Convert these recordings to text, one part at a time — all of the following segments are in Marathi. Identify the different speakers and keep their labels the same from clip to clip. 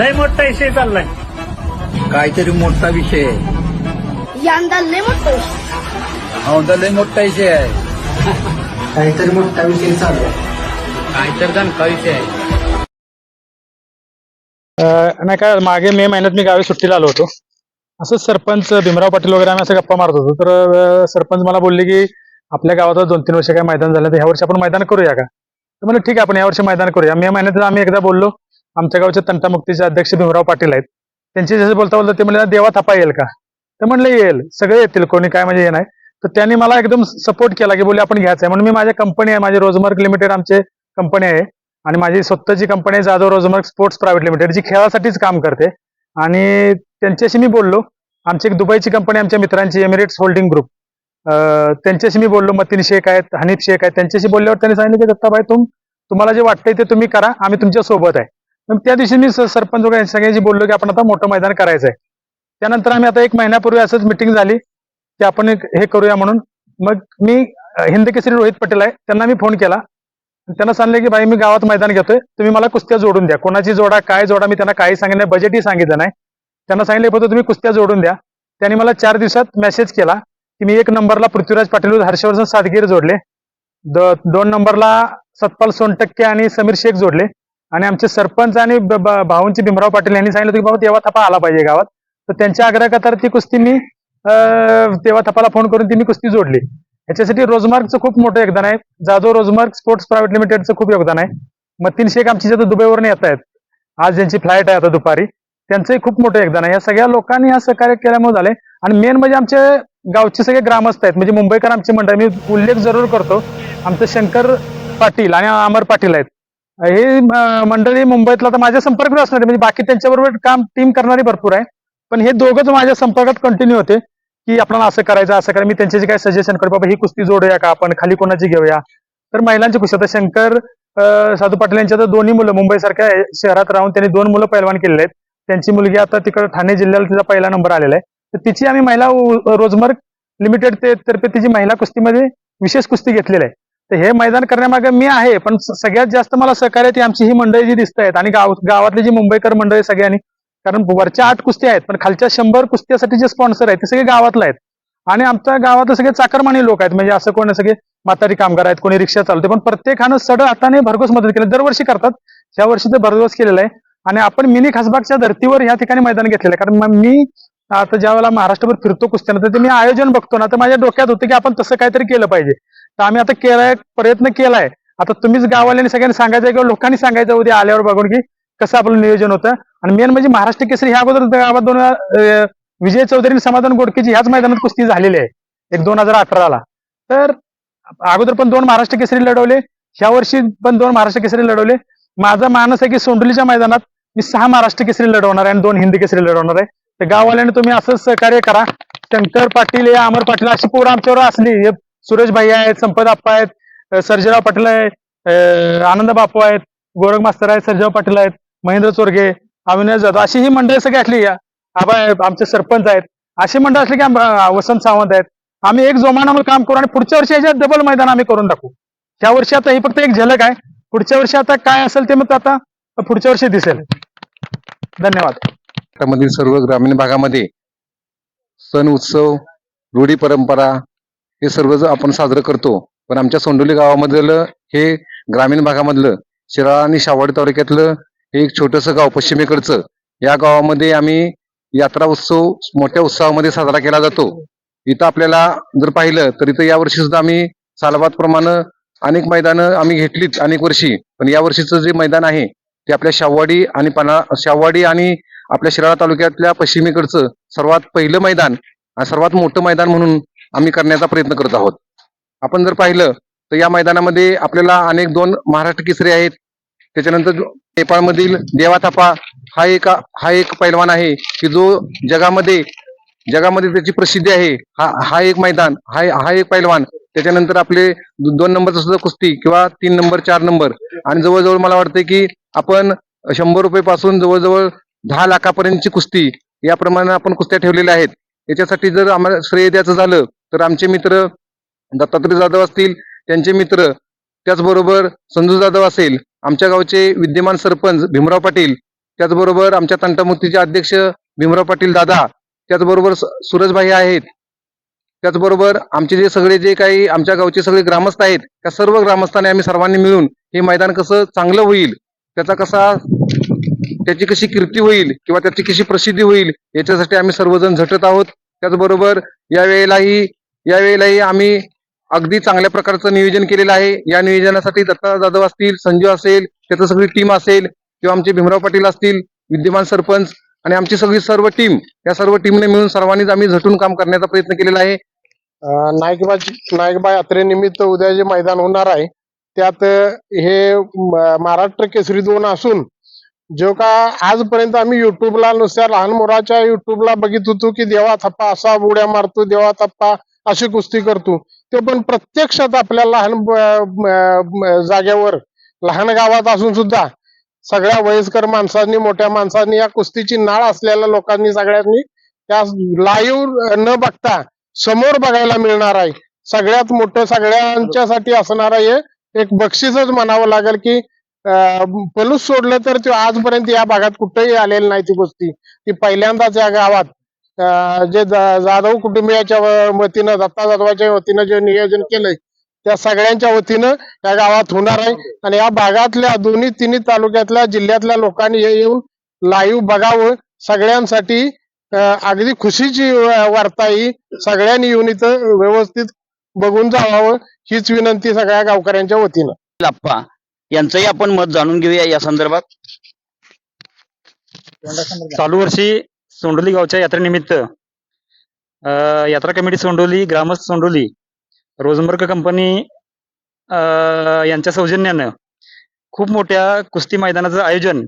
Speaker 1: लय मोठा विषय चाललाय.
Speaker 2: काहीतरी मोठा विषय आहे.
Speaker 3: यंदा लय मोठं विषय.
Speaker 2: औंधा लय मोठा विषय आहे.
Speaker 4: काहीतरी मोठा विषय चालू आहे.
Speaker 2: काहीतरी दणका विषय आहे.
Speaker 5: अ, नाही काय मागे मे महिन्यात मी गावी सुट्टीला आलो होतो. असंच सरपंच भीमराव पाटील वगैरे आम्ही असं गप्पा मारत होतो. तर अ, सरपंच मला बोलले की आपल्या गावात दोन तीन वर्ष काय मैदान झालं तर ह्या वर्षी आपण मैदान करूया का? तर म्हणलं ठीक आहे आपण यावर्षी मैदान करूया. मे महिन्यात आम्ही एकदा बोललो. आमच्या गावचे तंटामुक्तीचे अध्यक्ष भीमराव पाटील आहेत. त्यांचे जसं बोलता बोलता ते म्हणले देवा थापा येईल का? तर म्हणलं येईल. सगळे येतील. कोणी काय म्हणजे हे नाही. तर त्यांनी मला एकदम सपोर्ट केला की बोले आपण घ्यायचं आहे. म्हणून मी माझ्या कंपनी आहे माझी रोजमार्क लिमिटेड आमचे कंपनी आहे. आणि माझी स्वतःची कंपनी आहे Jadhav Rosemark sports private limited जी खेळासाठीच काम करते. आणि त्यांच्याशी मी बोललो. आमची एक दुबईची कंपनी आमच्या मित्रांची एमिरेट्स होल्डिंग ग्रुप त्यांच्याशी मी बोललो मतीन शेख आहेत हनीफ शेख आहेत. त्यांच्याशी बोलल्यावर त्यांनी सांगितलं की दत्ताभाई तुम तुम्हाला जे वाटतंय ते तुम्ही करा. आम्ही तुमच्यासोबत आहे. मग त्या दिवशी मी सरपंच वगैरे सगळ्यांशी बोललो की आपण आता मोठं मैदान करायचं आहे त्यानंतर आम्ही आता एक महिन्यापूर्वी असंच मिटिंग झाली की आपण एक हे करूया म्हणून. मग मी हिंद केसरी रोहित पटेल आहे. त्यांना मी फोन केला. त्यांना सांगले की भाई मी गावात मैदान घेतोय. तुम्ही मला कुस्त्या जोडून द्या. कोणाची जोडा काय जोडा मी त्यांना काही सांगितलं नाही. बजेटही सांगितलं नाही. त्यांना सांगितले फक्त तुम्ही कुस्त्या जोडून द्या. त्यांनी मला चार दिवसात मेसेज केला की मी एक नंबरला पृथ्वीराज पाटील हर्षवर्धन सातगीर जोडले. द- दोन नंबरला सतपाल सोनटक्के आणि समीर शेख जोडले. आणि आमचे सरपंच आणि भाऊंची भाऊंचे भीमराव पाटील यांनी सांगितलं की बाबा तेव्हा थापा आला पाहिजे गावात. तर त्यांच्या आग्रह ती कुस्ती मी तेव्हा थापाला फोन करून ती मी कुस्ती जोडली. याच्यासाठी रोजमार्कचं खूप मोठं योगदान आहे. जाधव रोजमार्क स्पोर्ट्स प्रायव्हेट लिमिटेडचं खूप योगदान आहे. मतीन शेख आमची जिथं दुबईवरून येत आहेत. आज ज्यांची फ्लाईट आहे आता दुपारी. त्यांचंही खूप मोठं योगदान आहे. या सगळ्या लोकांनी हा सहकार्य केल्यामुळे झालंय. आणि मेन म्हणजे आमचे गावचे सगळे ग्रामस्थ आहेत. म्हणजे मुंबईकर आमची मंडळी. मी उल्लेख जरूर करतो. आमचं शंकर पाटील आणि अमर पाटील आहेत. हे मंडळी मुंबईतला तर माझ्या संपर्कात असणार म्हणजे बाकी त्यांच्याबरोबर काम टीम करणारी भरपूर आहे. पण हे दोघंच माझ्या संपर्कात कंटिन्यू होते की आपल्याला असं करायचं असं करायचं. मी त्यांचे काय सजेशन करतो बाबा ही कुस्ती जोडूया का आपण? खाली कोणाची घेऊया? तर महिलांची कुस्ती. आता शंकर साधू पाटील यांच्या तर दोन्ही मुलं मुंबईसारख्या शहरात राहून त्यांनी दोन मुलं पैलवान केलेले आहेत. त्यांची मुलगी आता तिकडे ठाणे जिल्ह्याला तिचा पहिला नंबर आलेला आहे. तर तिची आम्ही महिला उ- लिमिटेड ते तर्फे तिची महिला कुस्तीमध्ये विशेष कुस्ती घेतलेली आहे. तर हे मैदान करण्यामागे मी आहे पण सगळ्यात जास्त मला सहकार्य ती आमची ही मंडळी जी दिसत आहेत आणि गाव गावातली जी मुंबईकर मंडळी सगळ्यांनी. कारण वरच्या आठ कुस्त्या आहेत पण खालच्या शंभर कुस्त्यासाठी जे स्पॉन्सर आहेत ते सगळे गावातले आहेत. आणि आमच्या गावात सगळे चाकरमानी लोक आहेत म्हणजे असं कोण सगळे म्हातारी कामगार आहेत कोणी रिक्षा चालते पण प्रत्येकानं सड हाताने भरघोस मदत केली. दरवर्षी करतात ह्या वर्षी ते भरघोस केलेलं आहे. आणि आपण मिनी खासबागच्या धर्तीवर ह्या ठिकाणी मैदान घेतलेलं आहे. कारण मी आता ज्या वेळेला महाराष्ट्रभर फिरतो कुस्त्यानं तर ते मी आयोजन बघतो ना तर माझ्या डोक्यात होतं की आपण तसं काहीतरी केलं पाहिजे. तर आम्ही आता केलाय प्रयत्न केलाय. आता तुम्हीच गाववाल्यांनी सगळ्यांनी सांगायचं किंवा लोकांनी सांगायचं उद्या आल्यावर बघून की कसं आपलं नियोजन होतं. आणि मेन म्हणजे महाराष्ट्र केसरी ह्या अगोदर गावात दोन विजय चौधरी आणि समाधान गोडकेची ह्याच मैदानात कुस्ती झालेली आहे. एक दोन हजार अठराला. तर अगोदर पण दोन महाराष्ट्र केसरी लढवले ह्या वर्षी पण दोन महाराष्ट्र केसरी लढवले. माझा मानस आहे की सोंडलीच्या मैदानात मी सहा महाराष्ट्र केसरी लढवणार आहे आणि दोन हिंदी केसरी लढवणार आहे. तर गाववाल्याने तुम्ही असंच सहकार्य करा. शंकर पाटील या अमर पाटील अशी पोरं आमच्यावर असली. सुरेश भाई आहेत संपत आप्पा आहेत अं, सर्जेराव पाटील आहेत आनंद बापू आहेत गोरख मास्तर आहेत सर्जेराव पाटील आहेत महेंद्र चोरगे अविनाश जाधव अशी ही मंडळी सगळी असली आबा आमचे सरपंच आहेत. अशी मंडळ असली की वसंत सावंत आहेत. आम्ही एक जोमानावर काम करू आणि पुढच्या वर्षी याच्यात डबल मैदान आम्ही करून टाकू. त्या वर्षी आता ही फक्त एक झलक आहे. पुढच्या वर्षी आता काय असेल ते मग आता पुढच्या वर्षी दिसेल. धन्यवाद.
Speaker 6: महाराष्ट्रामधील सर्व ग्रामीण भागामध्ये सण उत्सव रूढी परंपरा हे सर्व आपण साजरं करतो पण आमच्या सोंडोली गावामधलं हे ग्रामीण भागामधलं शिराळा आणि शावाडी तालुक्यातलं हे एक छोटंसं गाव पश्चिमेकडचं या गावामध्ये आम्ही यात्रा उत्सव मोठ्या उत्सवामध्ये साजरा केला जातो. इथं आपल्याला जर पाहिलं तर इथं यावर्षी सुद्धा आम्ही सालबाद प्रमाणे अनेक मैदानं आम्ही घेतलीत अनेक वर्षी पण या वर्षीचं जे मैदान आहे ते आपल्या शाववाडी आणि पना शाववाडी आणि आपल्या शिराळा तालुक्यातल्या पश्चिमेकडचं सर्वात पहिलं मैदान सर्वात मोठं मैदान म्हणून आम्ही करण्याचा प्रयत्न करत आहोत. आपण जर पाहिलं तर या मैदानामध्ये आपल्याला अनेक दोन महाराष्ट्र केसरी आहेत. त्याच्यानंतर नेपाळमधील देवाथापा हा एक हा एक पैलवान आहे की जो जगामध्ये जगामध्ये त्याची प्रसिद्धी आहे हा हा एक मैदान हा हा एक पैलवान. त्याच्यानंतर आपले दोन नंबरचा सुद्धा कुस्ती किंवा तीन नंबर चार नंबर. आणि जवळजवळ मला वाटतं की आपण शंभर रुपये पासून जवळजवळ दहा लाखापर्यंतची कुस्ती याप्रमाणे आपण कुस्त्या ठेवलेल्या आहेत. याच्यासाठी जर आम्हाला श्रेय द्यायचं झालं तर आमचे मित्र दत्तात्रय जाधव असतील त्यांचे मित्र त्याचबरोबर संजू जाधव असेल आमच्या गावचे विद्यमान सरपंच भीमराव पाटील त्याचबरोबर आमच्या तंटमुक्तीचे अध्यक्ष भीमराव पाटील दादा त्याचबरोबर स- सूरजभाई आहेत. त्याचबरोबर आमचे जे सगळे जे काही आमच्या गावचे सगळे ग्रामस्थ आहेत त्या सर्व ग्रामस्थांनी आम्ही सर्वांनी मिळून हे मैदान कसं चांगलं होईल त्याचा कसा त्याची कशी कीर्ती होईल किंवा त्याची कशी प्रसिद्धी होईल याच्यासाठी आम्ही सर्वजण झटत आहोत. त्याचबरोबर यावेळेलाही यावेळेलाही आम्ही अगदी चांगल्या प्रकारचं नियोजन केलेलं आहे. या नियोजनासाठी दत्ता जाधव असतील संजू असेल त्याचं सगळी टीम असेल किंवा आमचे भीमराव पाटील असतील विद्यमान सरपंच आणि आमची सगळी सर्व टीम या सर्व टीमने मिळून सर्वांनीच आम्ही झटून काम करण्याचा प्रयत्न केलेला आहे.
Speaker 1: नायकबा नाईकबा नाईकबा यात्रेनिमित्त उद्या जे मैदान होणार आहे त्यात हे महाराष्ट्र केसरी दोन असून जो का आजपर्यंत आम्ही युट्यूबला नुसत्या लहान मुलाच्या युट्यूबला बघित होतो की देवा थप्पा असा उड्या मारतो देवा थप्पा अशी कुस्ती करतो. ते पण प्रत्यक्षात आपल्या लहान जागेवर लहान गावात असून सुद्धा सगळ्या वयस्कर माणसांनी मोठ्या माणसांनी या कुस्तीची नाळ असलेल्या लोकांनी सगळ्यांनी त्या लाईव्ह न बघता समोर बघायला मिळणार आहे. सगळ्यात मोठं सगळ्यांच्यासाठी असणार आहे एक बक्षीसच म्हणावं लागेल की पलूस सोडलं तर ते आजपर्यंत या भागात कुठेही आलेली नाही ती गोष्टी ती पहिल्यांदाच या गावात. जे जाधव कुटुंबियाच्या वतीनं दत्ता जाधवाच्या वतीनं जे नियोजन केलंय त्या सगळ्यांच्या वतीनं या गावात होणार आहे. आणि या भागातल्या दोन्ही तिन्ही तालुक्यातल्या जिल्ह्यातल्या लोकांनी हे येऊन लाईव्ह बघावं. सगळ्यांसाठी अगदी खुशीची वार्ता ही सगळ्यांनी येऊन इथं व्यवस्थित बघून जावावं हीच विनंती सगळ्या गावकऱ्यांच्या वतीनं.
Speaker 3: लाप्पा. यांचंही आपण मत जाणून घेऊया या संदर्भात.
Speaker 7: चालू वर्षी सोंडोली गावच्या यात्रेनिमित्त अं, यात्रा कमिटी सोंडोली ग्रामस्थ सोंडोली रोजमर्क कंपनी अं, यांच्या सौजन्यानं खूप मोठ्या कुस्ती मैदानाचं आयोजन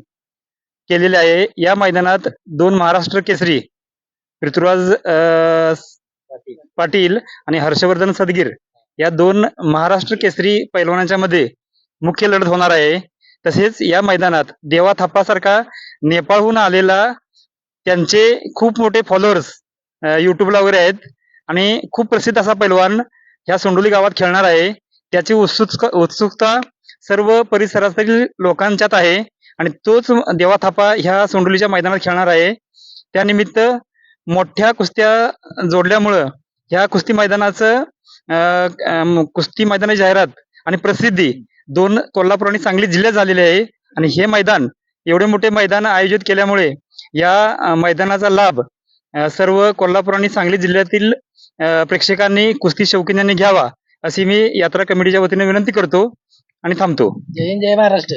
Speaker 7: केलेले आहे. या मैदानात दोन महाराष्ट्र केसरी ऋतुराज अं, पाटील आणि हर्षवर्धन सदगीर या दोन महाराष्ट्र केसरी पैलवानांच्या मध्ये मुख्य लढत होणार आहे. तसेच या मैदानात देवा थापासारखा नेपाळहून आलेला त्यांचे खूप मोठे फॉलोअर्स युट्यूबला वगैरे आहेत. आणि खूप प्रसिद्ध असा पैलवान ह्या सोंडोली गावात खेळणार आहे. त्याची उत्सुक उत्सुकता सर्व परिसरातील लोकांच्यात आहे. आणि तोच देवा थापा ह्या सोंडोलीच्या मैदानात खेळणार आहे. त्यानिमित्त मोठ्या कुस्त्या जोडल्यामुळं ह्या कुस्ती मैदानाचं कुस्ती मैदानाची जाहिरात आणि प्रसिद्धी दोन कोल्हापूर आणि सांगली जिल्ह्यात झालेले आहे. आणि हे मैदान एवढे मोठे मैदान आयोजित केल्यामुळे या मैदानाचा लाभ सर्व कोल्हापूर आणि सांगली जिल्ह्यातील प्रेक्षकांनी कुस्ती शौकीनांनी घ्यावा अशी मी यात्रा कमिटीच्या वतीने विनंती करतो आणि थांबतो.
Speaker 8: जय हिंद जय महाराष्ट्र.